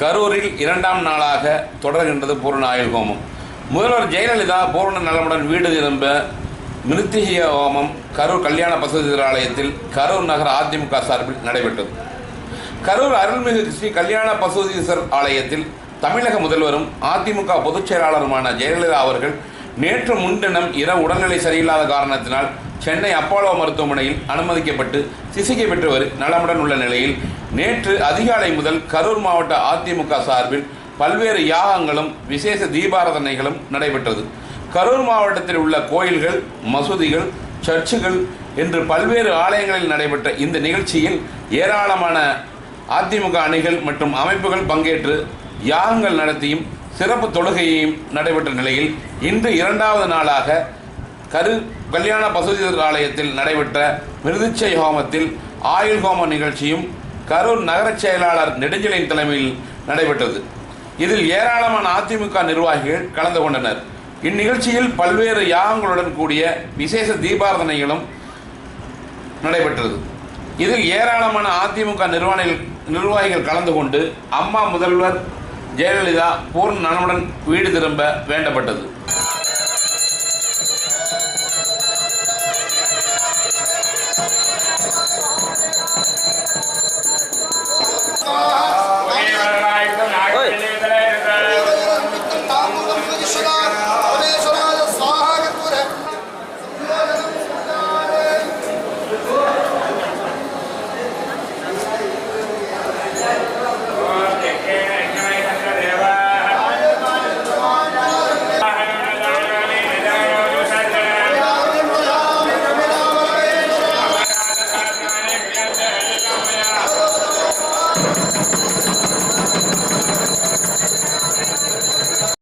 கரூரில் இரண்டாம் நாளாக தொடர்கின்றது பூரண ஆயுள் ஹோமம். முதல்வர் ஜெயலலிதா பூரண நலமுடன் வீடு திரும்ப மிருத்திகிய ஹோமம் கரூர் கல்யாண பசுதிராலயத்தில் கரூர் நகர அதிமுக சார்பில் நடைபெற்றது. கரூர் அருள்மிகு ஸ்ரீ கல்யாண பசுதீஸ்வர் ஆலயத்தில் தமிழக முதல்வரும் அதிமுக பொதுச் செயலாளருமான ஜெயலலிதா அவர்கள் நேற்று முன்தினம் இரவு உடல்நிலை சரியில்லாத காரணத்தினால் சென்னை அப்போலோ மருத்துவமனையில் அனுமதிக்கப்பட்டு சிகிச்சை பெற்று நலமுடன் உள்ள நிலையில் நேற்று அதிகாலை முதல் கரூர் மாவட்ட அதிமுக சார்பில் பல்வேறு யாகங்களும் விசேஷ தீபாராதனைகளும் நடைபெற்றது. கரூர் மாவட்டத்தில் உள்ள கோயில்கள் மசூதிகள் சர்ச்சுகள் என்று பல்வேறு ஆலயங்களில் நடைபெற்ற இந்த நிகழ்ச்சியில் ஏராளமான அதிமுக அணிகள் மற்றும் அமைப்புகள் பங்கேற்று யாகங்கள் நடத்தியும் சிறப்பு தொழுகையையும் நடைபெற்ற நிலையில் இன்று இரண்டாவது நாளாக கரு கல்யாண பசுதீர் ஆலயத்தில் நடைபெற்ற மிருதிச்சை ஹோமத்தில் ஆயுள் ஹோம நிகழ்ச்சியும் கரூர் நகரச் செயலாளர் நெடுஞ்சலின் தலைமையில் நடைபெற்றது. இதில் ஏராளமான அதிமுக நிர்வாகிகள் கலந்து கொண்டனர். இந்நிகழ்ச்சியில் பல்வேறு யாகங்களுடன் கூடிய விசேஷ தீபாரதனைகளும் நடைபெற்றது. இதில் ஏராளமான அதிமுக நிர்வாகிகள் நிர்வாகிகள் கலந்து கொண்டு அம்மா முதல்வர் ஜெயலலிதா பூர்ண நலமுடன் வீடு திரும்ப வேண்டப்பட்டது.